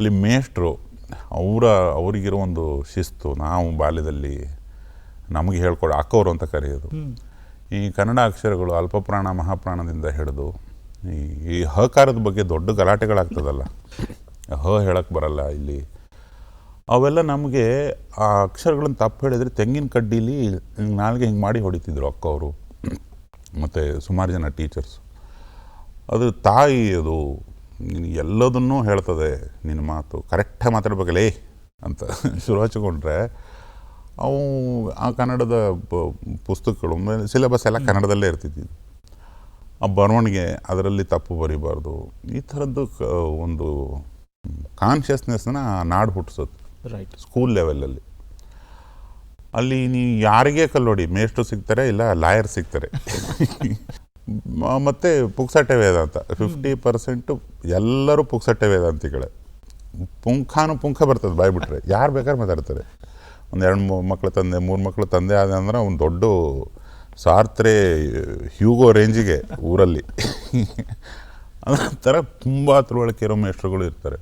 ಅಲ್ಲಿ ಮೇಷ್ಟ್ರು ಅವರ ಅವರಿಗಿರೋ ಒಂದು ಶಿಸ್ತು ನಾವು ಬಾಲ್ಯದಲ್ಲಿ ನಮಗೆ ಹೇಳ್ಕೊಡು ಅಕ್ಕವರು ಅಂತ ಕರೆಯೋದು. ಈ ಕನ್ನಡ ಅಕ್ಷರಗಳು ಅಲ್ಪಪ್ರಾಣ ಮಹಾಪ್ರಾಣದಿಂದ ಹಿಡಿದು ಈ ಈ ಹಕಾರದ ಬಗ್ಗೆ ದೊಡ್ಡ ಗಲಾಟೆಗಳಾಗ್ತದಲ್ಲ. ಹ ಹೇಳಕ್ಕೆ ಬರಲ್ಲ ಇಲ್ಲಿ. ಅವೆಲ್ಲ ನಮಗೆ ಆ ಅಕ್ಷರಗಳನ್ನು ತಪ್ಪು ಹೇಳಿದರೆ ತೆಂಗಿನ ಕಡ್ಡೀಲಿ ಹಿಂಗೆ ನಾಲ್ಗೆ ಹಿಂಗೆ ಮಾಡಿ ಹೊಡಿತಿದ್ರು ಅಕ್ಕವರು. ಮತ್ತು ಸುಮಾರು ಜನ ಟೀಚರ್ಸ್ ಅದು ತಾಯಿ ಅದು ನೀನು ಎಲ್ಲದನ್ನೂ ಹೇಳ್ತದೆ ನಿನ್ನ ಮಾತು. ಕರೆಕ್ಟಾಗಿ ಮಾತಾಡ್ಬೇಕಲ್ಲೇ ಅಂತ ಶುರು ಹಚ್ಕೊಂಡ್ರೆ ಅವು ಆ ಕನ್ನಡದ ಪುಸ್ತಕಗಳು ಸಿಲೆಬಸ್ ಎಲ್ಲ ಕನ್ನಡದಲ್ಲೇ ಇರ್ತಿದ್ವಿ. ಆ ಬರವಣಿಗೆ ಅದರಲ್ಲಿ ತಪ್ಪು ಬರಿಬಾರ್ದು. ಈ ಥರದ್ದು ಕ- ಒಂದು ಕಾನ್ಷಿಯಸ್ನೆಸ್ನ ನಾಡು ಹುಟ್ಟಿಸುತ್ತೆ ರೈಟ್ ಸ್ಕೂಲ್ ಲೆವೆಲಲ್ಲಿ ಅಲ್ಲಿ. ನೀವು ಯಾರಿಗೇ ಕಲ್ಲೋಡಿ? ಮೇಷ್ಟ್ರು ಸಿಗ್ತಾರೆ ಇಲ್ಲ ಲಾಯರ್ ಸಿಗ್ತಾರೆ? ಮತ್ತೆ ಪುಕ್ಸಟ್ಟೆ ವೇದಾಂತ ಫಿಫ್ಟಿ ಪರ್ಸೆಂಟು ಎಲ್ಲರೂ ಪುಕ್ಸಟ್ಟೆ ವೇದಾಂತಿಗಳೇ ಪುಂಖಾನು ಪುಂಖ ಬರ್ತದೆ ಬಾಯ್ಬಿಟ್ರೆ ಯಾರು ಬೇಕಾದ್ರೆ ಮಾತಾಡ್ತಾರೆ. ಒಂದು ಎರಡು ಮೂರು ಮಕ್ಳ ತಂದೆ, ಮೂರು ಮಕ್ಕಳು ತಂದೆ ಆದ ಅಂದ್ರೆ ಅವ್ನು ದೊಡ್ಡ ಸಾರ್ತ್ರೆ, ಹ್ಯೂಗೋ ರೇಂಜಿಗೆ ಊರಲ್ಲಿ. ಅದರ ತುಂಬ ತಿಳುವಳಿಕೆ ಇರೋ ಮೇಷ್ಟ್ರುಗಳು ಇರ್ತಾರೆ.